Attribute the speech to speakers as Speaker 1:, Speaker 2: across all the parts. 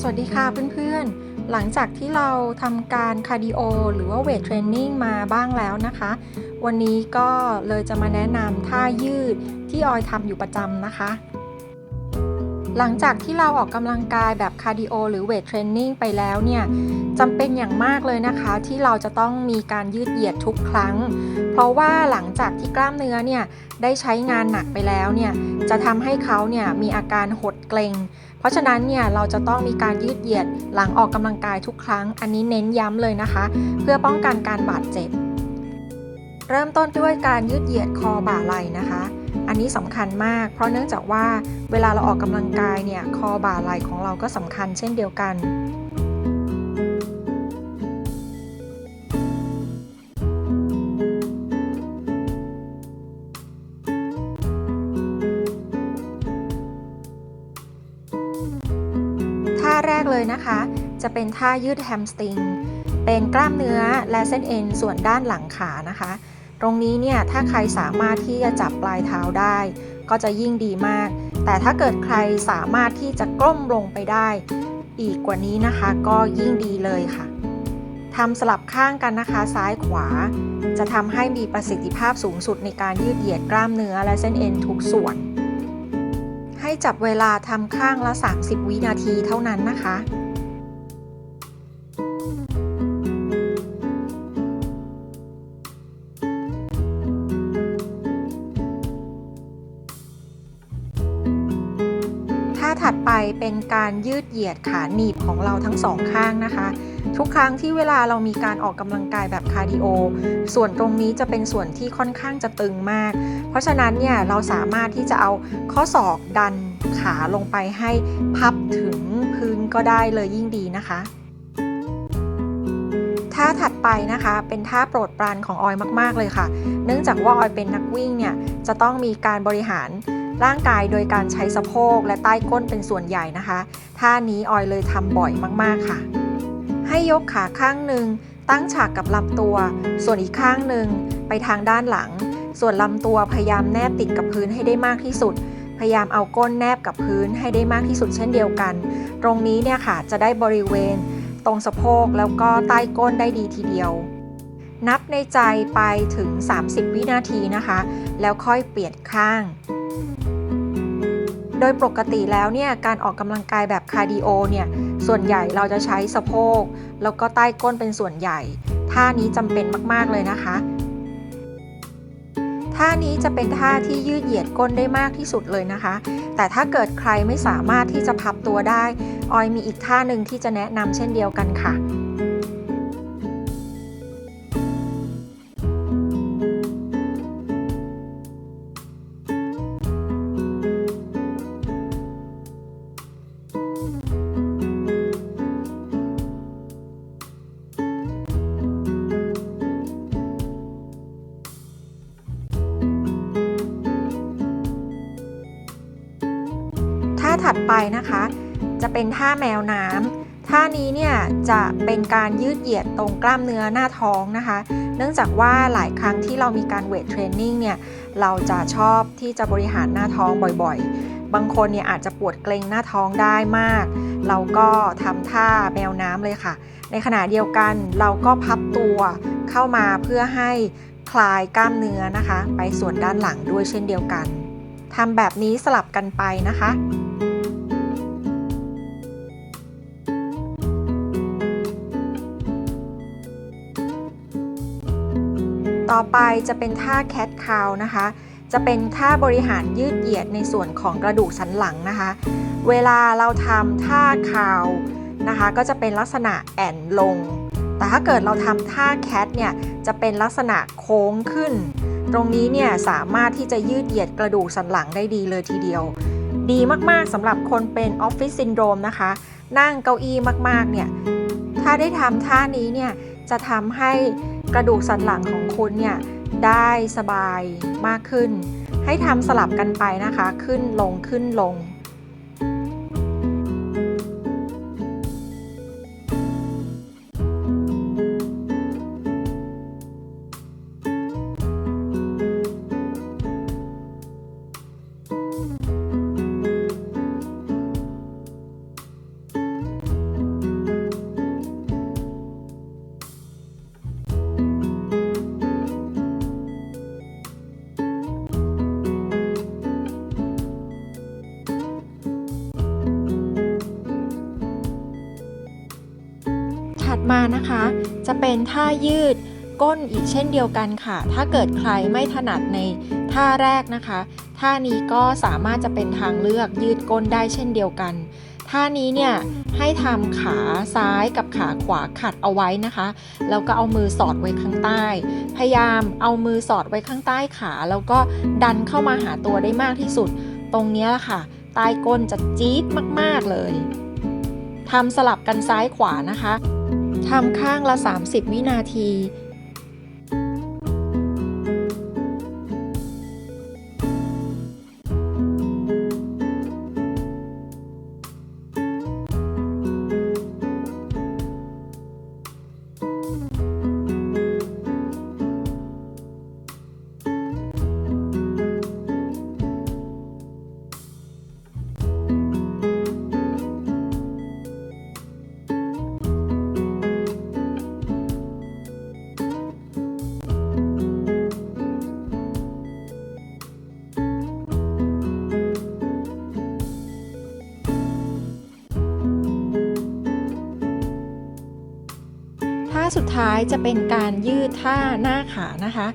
Speaker 1: สวัสดีค่ะเพื่อนๆ หลังจากที่เราทำการคาร์ดิโอหรือว่าเวทเทรนนิ่งมาบ้างแล้วนะคะ วันนี้ก็เลยจะมาแนะนำท่ายืดที่ออยทำอยู่ประจำนะคะ หลังจากที่เราออกกำลังกายแบบคาร์ดิโอหรือเวทเทรนนิ่งไปแล้วเนี่ยจำเป็นอย่างมากเลยนะคะ ที่เราจะต้องมีการยืดเหยียดทุกครั้ง เพราะว่าหลังจากที่กล้ามเนื้อเนี่ยได้ใช้งานหนักไปแล้วเนี่ยจะทำให้เขาเนี่ยมีอาการหดเกร็ง ราะฉะนั้นเนี่ยเราจะต้องมีการยืดเหยียดหลังออกกำลังกายทุกครั้ง อันนี้เน้นย้ำเลยนะคะ เพื่อป้องกันการบาดเจ็บ เริ่มต้นด้วยการยืดเหยียดคอบ่าไหล่นะคะ อันนี้สำคัญมาก เพราะเนื่องจากว่าเวลาเราออกกำลังกายเนี่ยคอบ่าไหล่ของเราก็สำคัญเช่นเดียวกัน เลยนะคะ จะเป็นท่ายืดแฮมสตริง เป็นกล้ามเนื้อและเส้นเอ็นส่วนด้านหลังขานะคะ ตรงนี้เนี่ยถ้าใครสามารถที่จะจับปลายเท้าได้ ก็จะยิ่งดีมาก แต่ถ้าเกิดใครสามารถที่จะก้มลงไปได้ อีกกว่านี้นะคะก็ยิ่งดีเลยค่ะทำสลับข้างกันนะคะซ้ายขวา จะทำให้มีประสิทธิภาพสูงสุดในการยืดเหยียดกล้ามเนื้อและเส้นเอ็นทุกส่วน ให้จับเวลาทำข้างละ 30 วินาทีเท่านั้นนะคะาถัดไปเป็นการยืดเหยียดขาหนีบของเราทั้งสองข้างนะคะ ทุกครั้งที่เวลาเรามีการออกกำลังกายแบบคาร์ดิโอส่วนตรงนี้จะเป็นส่วนที่ค่อนข้างจะตึงมาก เพราะฉะนั้นเนี่ยเราสามารถที่จะเอาข้อศอกดันขาลงไปให้พับถึงพื้นก็ได้เลยยิ่งดีนะคะท่าถัดไปนะคะ เป็นท่าโปรดปรานของออยมาก ๆ เลยค่ะ เนื่องจากว่าออยเป็นนักวิ่งเนี่ยจะต้องมีการบริหารร่างกายโดยการใช้สะโพกและใต้ก้นเป็นส่วนใหญ่นะคะ ท่านี้ออยเลยทำบ่อยมาก ๆ ค่ะ ให้ยกขาข้างหนึ่งตั้งฉากกับลำตัว ส่วนอีกข้างหนึ่งไปทางด้านหลัง ส่วนลำตัวพยายามแนบติดกับพื้นให้ได้มากที่สุด พยายามเอาก้นแนบกับพื้นให้ได้มากที่สุดเช่นเดียวกัน ตรงนี้เนี่ยค่ะจะได้บริเวณ ตรงสะโพกแล้วก็ใต้ก้นได้ดีทีเดียว นับในใจไปถึง 30 วินาทีนะคะ แล้วค่อยเปลี่ยนข้าง โดยปกติแล้วเนี่ยการออกกำลังกายแบบคาร์ดิโอเนี่ยส่วนใหญ่เราจะใช้สะโพก แล้วก็ใต้ก้นเป็นส่วนใหญ่ ท่านี้จำเป็นมากๆเลยนะคะ ท่านี้จะเป็นท่าที่ยืดเหยียดก้นได้มากที่สุดเลยนะคะ แต่ถ้าเกิดใครไม่สามารถที่จะพับตัวได้ ออยมีอีกท่าหนึ่งที่จะแนะนำเช่นเดียวกันค่ะ ไปนะคะ จะเป็นท่าแมวน้ำท่านี้เนี่ยจะเป็นการยืดเหยียดตรงกล้ามเนื้อหน้าท้องนะคะ เนื่องจากว่าหลายครั้งที่เรามีการเวทเทรนนิ่งเนี่ยเราจะชอบที่จะบริหารหน้าท้องบ่อยๆ บางคนเนี่ยอาจจะปวดเกร็งหน้าท้องได้มาก เราก็ทำท่าแมวน้ำเลยค่ะ ในขณะเดียวกันเราก็พับตัวเข้ามาเพื่อให้คลายกล้ามเนื้อนะคะ ไปส่วนด้านหลังด้วยเช่นเดียวกันทำแบบนี้สลับกันไปนะคะ ต่อไปจะเป็นท่าแคทคาวนะคะ จะเป็นท่าบริหารยืดเหยียดในส่วนของกระดูกสันหลังนะคะ เวลาเราทำท่าคาวนะคะ ก็จะเป็นลักษณะแอนลง แต่ถ้าเกิดเราทำท่าแคทเนี่ยจะเป็นลักษณะโค้งขึ้น ตรงนี้เนี่ยสามารถที่จะยืดเหยียดกระดูกสันหลังได้ดีเลยทีเดียว ดีมากๆสำหรับคนเป็นออฟฟิศซินโดรมนะคะ นั่งเก้าอี้มากๆเนี่ยถ้าได้ทำท่านี้เนี่ยจะทำให้ กระดูกสันหลังของคุณเนี่ยได้สบายมากขึ้น ให้ทำสลับกันไปนะคะ ขึ้นลงขึ้นลง มานะคะ จะเป็นท่ายืดก้นอีกเช่นเดียวกันค่ะ ถ้าเกิดใครไม่ถนัดในท่าแรกนะคะ ท่านี้ก็สามารถจะเป็นทางเลือกยืดก้นได้เช่นเดียวกัน ท่านี้เนี่ยให้ทำขาซ้ายกับขาขวาขัดเอาไว้นะคะ แล้วก็เอามือสอดไว้ข้างใต้ พยายามเอามือสอดไว้ข้างใต้ขา แล้วก็ดันเข้ามาหาตัวได้มากที่สุด ตรงนี้ค่ะ ใต้ก้นจะจี๊ดมากๆเลยทำสลับกันซ้ายขวานะคะ ทำข้างละ 30 วินาที ท่าสุดท้ายจะเป็นการยืดท่าหน้าขานะคะ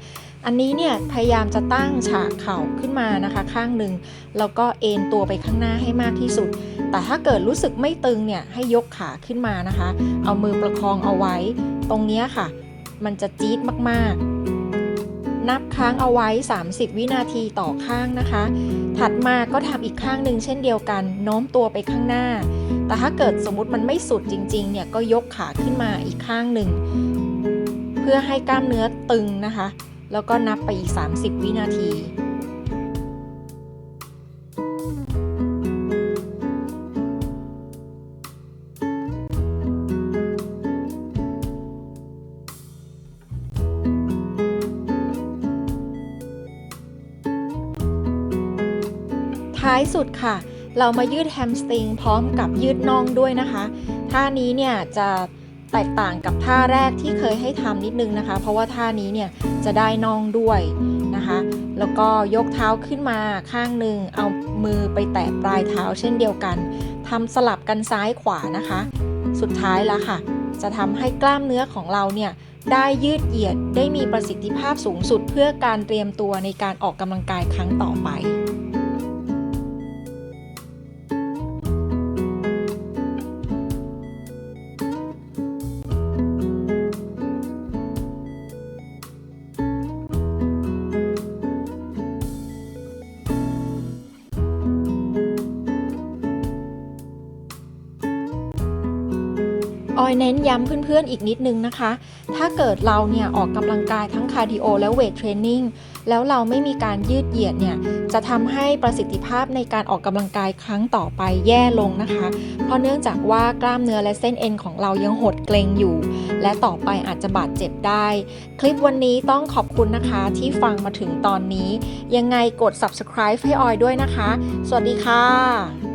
Speaker 1: อันนี้เนี่ยพยายามจะตั้งฉากเข่าขึ้นมานะคะ ข้างหนึ่งแล้วก็เอนตัวไปข้างหน้าให้มากที่สุด แต่ถ้าเกิดรู้สึกไม่ตึงเนี่ยให้ยกขาขึ้นมานะคะ เอามือประคองเอาไว้ ตรงนี้ค่ะ มันจะจี๊ดมากๆ นับค้างเอาไว้ 30 วินาทีต่อข้างนะคะ ถัดมาก็ทำอีกข้างหนึ่งเช่นเดียวกันโน้มตัวไปข้างหน้า แต่ถ้าเกิดสมมุติมันไม่สุดจริงๆเนี่ยก็ยกขาขึ้นมาอีกข้างหนึ่ง เพื่อให้กล้ามเนื้อตึงนะคะ แล้วก็นับไปอีก 30 วินาทีท้ายสุดค่ะ เรามายืดแฮมสตริงพร้อมกับยืดน่องด้วยนะคะ ท่านี้เนี่ยจะแตกต่างกับท่าแรกที่เคยให้ทำนิดนึงนะคะ เพราะว่าท่านี้เนี่ยจะได้น่องด้วยนะคะ แล้วก็ยกเท้าขึ้นมาข้างหนึ่งเอามือไปแตะปลายเท้าเช่นเดียวกันทำสลับกันซ้ายขวานะคะ สุดท้ายแล้วค่ะ จะทำให้กล้ามเนื้อของเราเนี่ยได้ยืดเหยียดได้มีประสิทธิภาพสูงสุดเพื่อการเตรียมตัวในการออกกำลังกายครั้งต่อไป ออยเน้นย้ำเพื่อนๆอีกนิดนึงนะคะ ถ้าเกิดเราเนี่ยออกกำลังกายทั้งคาร์ดิโอและเวทเทรนนิ่งแล้วเราไม่มีการยืดเหยียดเนี่ย จะทำให้ประสิทธิภาพในการออกกำลังกายครั้งต่อไปแย่ลงนะคะ เพราะเนื่องจากว่ากล้ามเนื้อและเส้นเอ็นของเรายังหดเกร็งอยู่ และต่อไปอาจจะบาดเจ็บได้ คลิปวันนี้ต้องขอบคุณนะคะที่ฟังมาถึงตอนนี้ ยังไงกด subscribe ให้ออยด้วยนะคะ สวัสดีค่ะ